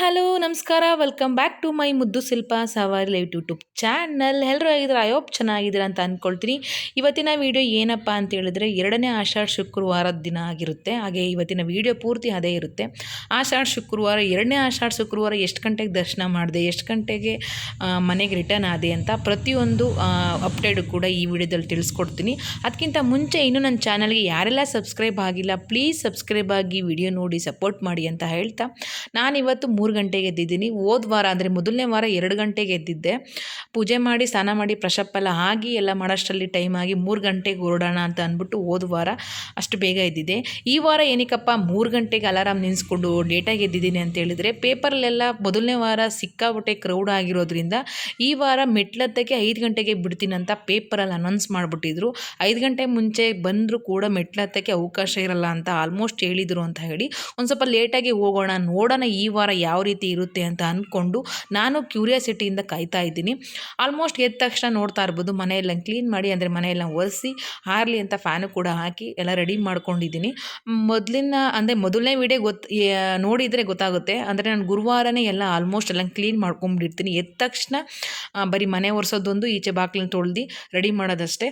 Hello ನಮಸ್ಕಾರ. Welcome back to my ಮುದ್ದು ಶಿಲ್ಪ ಸವಾರಿ ಲೈವ್ ಯೂಟ್ಯೂಬ್ ಚಾನಲ್ ಎಲ್ಲರೂ ಆಗಿದ್ದೀರ ಐ ಹೋಪ್ ಚೆನ್ನಾಗಿದ್ದೀರಾ ಅಂತ ಅಂದ್ಕೊಳ್ತೀನಿ ಇವತ್ತಿನ ವಿಡಿಯೋ ಏನಪ್ಪ ಅಂತ ಹೇಳಿದ್ರೆ, ಎರಡನೇ ಆಷಾಢ ಶುಕ್ರವಾರದ ದಿನ ಆಗಿರುತ್ತೆ. ಹಾಗೆ ಇವತ್ತಿನ ವಿಡಿಯೋ ಪೂರ್ತಿ ಅದೇ ಇರುತ್ತೆ. ಆಷಾಢ ಶುಕ್ರವಾರ, ಎರಡನೇ ಆಷಾಢ ಶುಕ್ರವಾರ ಎಷ್ಟು ಗಂಟೆಗೆ ದರ್ಶನ ಮಾಡಿದೆ, ಎಷ್ಟು ಗಂಟೆಗೆ ಮನೆಗೆ ರಿಟರ್ನ್ ಆದೆ ಅಂತ ಪ್ರತಿಯೊಂದು ಅಪ್ಡೇಟ್ ಕೂಡ ಈ ವಿಡಿಯೋದಲ್ಲಿ ತಿಳಿಸ್ಕೊಡ್ತೀನಿ. ಅದಕ್ಕಿಂತ ಮುಂಚೆ ಇನ್ನೂ ನನ್ನ ಚಾನಲ್ಗೆ ಯಾರೆಲ್ಲ ಸಬ್ಸ್ಕ್ರೈಬ್ ಆಗಿಲ್ಲ ಪ್ಲೀಸ್ ಸಬ್ಸ್ಕ್ರೈಬ್ ಆಗಿ ವಿಡಿಯೋ ನೋಡಿ ಸಪೋರ್ಟ್ ಮಾಡಿ ಅಂತ ಹೇಳ್ತಾ ನಾನಿವತ್ತು ಮೂರು ಗಂಟೆಗೆ ಎದ್ದಿದ್ದೀನಿ. ಹೋದ ವಾರ ಅಂದರೆ ಮೊದಲನೇ ವಾರ ಎರಡು ಗಂಟೆಗೆ ಎದ್ದಿದ್ದೆ. ಪೂಜೆ ಮಾಡಿ, ಸ್ನಾನ ಮಾಡಿ, ಪ್ರಶಪ್ ಎಲ್ಲ ಆಗಿ ಎಲ್ಲ ಮಾಡೋಷ್ಟರಲ್ಲಿ ಟೈಮ್ ಆಗಿ ಮೂರು ಗಂಟೆಗೆ ಹೊರಡೋಣ ಅಂತ ಅಂದ್ಬಿಟ್ಟು ಹೋದ ವಾರ ಅಷ್ಟು ಬೇಗ ಎದ್ದಿದೆ ಈ ವಾರ ಏನಕ್ಕಪ್ಪ, ಮೂರು ಗಂಟೆಗೆ ಅಲಾರಾಮ್ ನಿನ್ಸ್ಕೊಂಡು ಡೇಟಾಗಿ ಎದ್ದಿದ್ದೀನಿ ಅಂತ ಹೇಳಿದರೆ ಪೇಪರ್ಲೆಲ್ಲ ಮೊದಲನೇ ವಾರ ಸಿಕ್ಕಾಬಟ್ಟೆ ಕ್ರೌಡ್ ಆಗಿರೋದ್ರಿಂದ ಈ ವಾರ ಮೆಟ್ಲತ್ತಕ್ಕೆ ಐದು ಗಂಟೆಗೆ ಬಿಡ್ತೀನಿ ಅಂತ ಪೇಪರಲ್ಲಿ ಅನೌನ್ಸ್ ಮಾಡಿಬಿಟ್ಟಿದ್ರು. ಐದು ಗಂಟೆ ಮುಂಚೆ ಬಂದರೂ ಕೂಡ ಮೆಟ್ಲತ್ತಕ್ಕೆ ಅವಕಾಶ ಇರಲ್ಲ ಅಂತ ಆಲ್ಮೋಸ್ಟ್ ಹೇಳಿದರು ಅಂತ ಹೇಳಿ ಒಂದು ಸ್ವಲ್ಪ ಲೇಟಾಗಿ ಹೋಗೋಣ, ನೋಡೋಣ ಈ ವಾರ ಯಾವ ರೀತಿ ಇರುತ್ತೆ ಅಂತ ಅಂದ್ಕೊಂಡು ನಾನು ಕ್ಯೂರಿಯಾಸಿಟಿಯಿಂದ ಕಾಯ್ತಾ ಇದ್ದೀನಿ. ಆಲ್ಮೋಸ್ಟ್ ಎದ್ದ ತಕ್ಷಣ ನೋಡ್ತಾ ಇರ್ಬೋದು ಮನೆಯೆಲ್ಲ ಕ್ಲೀನ್ ಮಾಡಿ ಅಂದರೆ ಮನೆಯೆಲ್ಲ ಒರೆಸಿ ಹಾರಲಿ ಅಂತ ಫ್ಯಾನು ಕೂಡ ಹಾಕಿ ಎಲ್ಲ ರೆಡಿ ಮಾಡ್ಕೊಂಡಿದ್ದೀನಿ. ಮೊದಲಿನ ಅಂದರೆ ಮೊದಲನೇ ವಿಡಿಯೋ ಗೊತ್ತು ನೋಡಿದರೆ ಗೊತ್ತಾಗುತ್ತೆ. ಅಂದರೆ ನಾನು ಗುರುವಾರನೇ ಎಲ್ಲ ಆಲ್ಮೋಸ್ಟ್ ಎಲ್ಲ ಕ್ಲೀನ್ ಮಾಡ್ಕೊಂಬಿಟ್ಟಿರ್ತೀನಿ. ಎದ್ದ ತಕ್ಷಣ ಬರೀ ಮನೆ ಒರೆಸೋದೊಂದು ಈಚೆ ಬಾಗಿಲನ್ನು ತೊಳ್ದು ರೆಡಿ ಮಾಡೋದಷ್ಟೇ.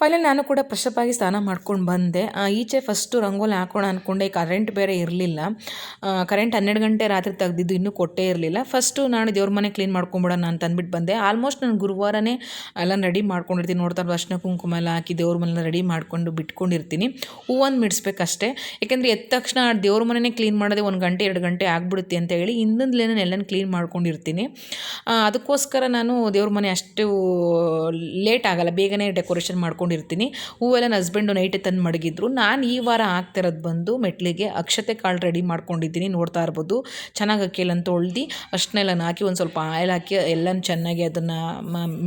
ಫೈನಲ್ ನಾನು ಕೂಡ ಫ್ರೆಶಪ್ ಆಗಿ ಸ್ನಾನ ಮಾಡ್ಕೊಂಡು ಬಂದೆ. ಈಚೆ ಫಸ್ಟು ರಂಗೋಲಿ ಹಾಕೋಣ ಅಂದ್ಕೊಂಡೆ ಕರೆಂಟ್ ಬೇರೆ ಇರಲಿಲ್ಲ. ಕರೆಂಟ್ ಹನ್ನೆರಡು ಗಂಟೆ ರಾತ್ರಿ ತೆಗೆದಿದ್ದು ಇನ್ನೂ ಕೊಟ್ಟೇ ಇರಲಿಲ್ಲ. ಫಸ್ಟು ನಾನು ದೇವ್ರ ಮನೆ ಕ್ಲೀನ್ ಮಾಡ್ಕೊಂಬಿಡೋಣ ಅಂತ ಅಂದ್ಬಿಟ್ಟು ಬಂದೆ. ಆಲ್ಮೋಸ್ಟ್ ನಾನು ಗುರುವಾರನೇ ಎಲ್ಲ ರೆಡಿ ಮಾಡ್ಕೊಂಡಿರ್ತೀನಿ. ನೋಡ್ತಾ ಅರ್ಶನ ಕುಂಕುಮ ಎಲ್ಲ ಹಾಕಿ ದೇವ್ರ ಮನೆಲ್ಲ ರೆಡಿ ಮಾಡ್ಕೊಂಡು ಬಿಟ್ಕೊಂಡಿರ್ತೀನಿ. ಹೂವನ್ನು ಮಿಡಿಸ್ಬೇಕಷ್ಟೇ. ಯಾಕೆಂದರೆ ಎದ್ದ ತಕ್ಷಣ ದೇವ್ರ ಮನೆನೇ ಕ್ಲೀನ್ ಮಾಡೋದೇ ಒಂದು ಗಂಟೆ, ಎರಡು ಗಂಟೆ ಆಗ್ಬಿಡುತ್ತೆ ಅಂತ ಹೇಳಿ ಹಿಂದಿಂದಲೇ ನಾನು ಎಲ್ಲನೂ ಕ್ಲೀನ್ ಮಾಡ್ಕೊಂಡಿರ್ತೀನಿ ಅದಕ್ಕೋಸ್ಕರ ನಾನು ದೇವ್ರ ಮನೆ ಅಷ್ಟು ಲೇಟ್ ಆಗಲ್ಲ. ಬೇಗನೆ ಡೆಕೋರೇಷನ್ ಮಾಡ್ಕೊಂಡಿರ್ತೀನಿ ಹೂವೆಲ್ಲ ನನ್ನ ಹಸ್ಬೆಂಡು ನೈಟೇ ತಂದು ಮಡಗಿದ್ರು. ನಾನು ಈ ವಾರ ಹಾಕ್ತಿರೋದು ಬಂದು ಮೆಟ್ಲಿಗೆ ಅಕ್ಷತೆ ಕಾಳು ರೆಡಿ ಮಾಡ್ಕೊಂಡಿದ್ದೀನಿ ನೋಡ್ತಾ ಇರ್ಬೋದು. ಚೆನ್ನಾಗಿ ಅಕ್ಕಿಯೆಲ್ಲ ತೊಳ್ದು ಅಷ್ಟನ್ನೆಲ್ಲ ಹಾಕಿ ಒಂದು ಸ್ವಲ್ಪ ಆಯಿಲ್ ಹಾಕಿ ಎಲ್ಲನೂ ಚೆನ್ನಾಗಿ ಅದನ್ನು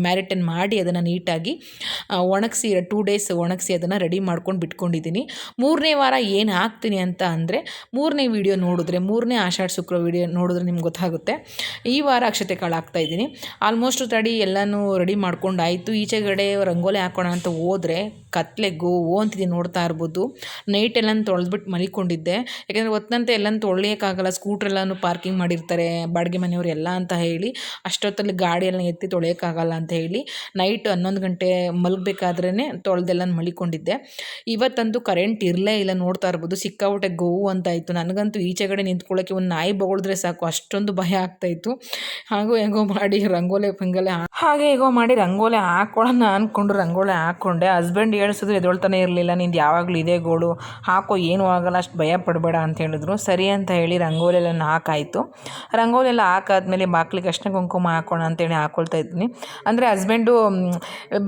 ಮ್ಯಾರಿಟನ್ ಮಾಡಿ ಅದನ್ನು ನೀಟಾಗಿ ಒಣಗಿಸಿ ಟೂ ಡೇಸ್ ಒಣಗಿಸಿ ಅದನ್ನು ರೆಡಿ ಮಾಡ್ಕೊಂಡು ಬಿಟ್ಕೊಂಡಿದ್ದೀನಿ. ಮೂರನೇ ವಾರ ಏನು ಹಾಕ್ತೀನಿ ಅಂತ ಅಂದರೆ ಮೂರನೇ ವಿಡಿಯೋ ನೋಡಿದ್ರೆ, ಮೂರನೇ ಆಷಾಢ ಶುಕ್ರ ವಿಡಿಯೋ ನೋಡಿದ್ರೆ ನಿಮ್ಗೆ ಗೊತ್ತಾಗುತ್ತೆ. ಈ ವಾರ ಅಕ್ಷತೆ ಕಾಳು ಹಾಕ್ತಾ ಇದ್ದೀನಿ. ಆಲ್ಮೋಸ್ಟ್ ತಡಿ ಎಲ್ಲನೂ ರೆಡಿ ಮಾಡ್ಕೊಂಡು ಆಯಿತು. ಈಚೆಗಡೆ ರಂಗೋಲಿ ಹಾಕೋಣ ಅಂತ ಹೋದರೆ ಕತ್ಲೆ ಗೋವು ಓ ಅಂತಿದ್ದೀನಿ ನೋಡ್ತಾ ಇರ್ಬೋದು. ನೈಟ್ ಎಲ್ಲ ತೊಳೆದ್ಬಿಟ್ಟು ಮಲಿಕೊಂಡಿದ್ದೆ. ಯಾಕೆಂದರೆ ಹೊತ್ತಂತೆ ಎಲ್ಲ ತೊಳೆಯೋಕ್ಕಾಗಲ್ಲ ಸ್ಕೂಟ್ರ್ ಎಲ್ಲನೂ ಪಾರ್ಕಿಂಗ್ ಮಾಡಿರ್ತಾರೆ, ಬಾಡಿಗೆ ಮನೆಯವರು ಎಲ್ಲ ಅಂತ ಹೇಳಿ. ಅಷ್ಟೊತ್ತಲ್ಲಿ ಗಾಡಿ ಎಲ್ಲ ಎತ್ತಿ ತೊಳೆಯೋಕ್ಕಾಗಲ್ಲ ಅಂತ ಹೇಳಿ ನೈಟ್ ಹನ್ನೊಂದು ಗಂಟೆ ಮಲಗಬೇಕಾದ್ರೇ ತೊಳೆದೆಲ್ಲ ಮಲಿಕೊಂಡಿದ್ದೆ. ಇವತ್ತಂತೂ ಕರೆಂಟ್ ಇರಲೇ ಇಲ್ಲ ನೋಡ್ತಾ ಇರ್ಬೋದು. ಸಿಕ್ಕಾಪಟ್ಟೆ ಗೋವು ಅಂತ ಇತ್ತು ನನಗಂತೂ ಈಚೆಗಡೆ ನಿಂತ್ಕೊಳ್ಳೋಕ್ಕೆ ಒಂದು ನಾಯಿ ಬಗಳಿದ್ರೆ ಸಾಕು. ಅಷ್ಟೊಂದು ಭಯ ಆಗ್ತಾಯಿತ್ತು. ಹಾಗೂ ಹೆಂಗೋ ಮಾಡಿ, ರಂಗೋಲೆ ಪಂಗೋಲಿ ಹಾಗೆ ಹೇಗೋ ಮಾಡಿ ರಂಗೋಲೆ ಹಾಕ್ಕೊಳ್ಳೋಣ ಅಂದ್ಕೊಂಡು ರಂಗೋಲೆ ಹಾಕ್ಕೊಂಡೆ. ಹಸ್ಬೆಂಡ್ ಹೇಳ್ಸಿದ್ರು, ಎದೊಳ್ತಾನೆ ಇರಲಿಲ್ಲ. ನಿಂದು ಯಾವಾಗಲೂ ಇದೇ ಗೋಳು. ಹಾಕೋ, ಏನೂ ಆಗಲ್ಲ, ಅಷ್ಟು ಭಯ ಪಡಬೇಡ ಅಂತ ಹೇಳಿದ್ರು. ಸರಿ ಅಂತ ಹೇಳಿ ರಂಗೋಲಿ ಎಲ್ಲ ಹಾಕಾಯಿತು. ರಂಗೋಲಿ ಎಲ್ಲ ಹಾಕಾದ್ಮೇಲೆ ಬಾಕ್ಲಿಗೆ ಅಷ್ಟೇ ಕುಂಕುಮ ಹಾಕೋಣ ಅಂತೇಳಿ ಹಾಕೊಳ್ತಾ ಇದ್ದೀನಿ ಅಂದರೆ ಹಸ್ಬೆಂಡು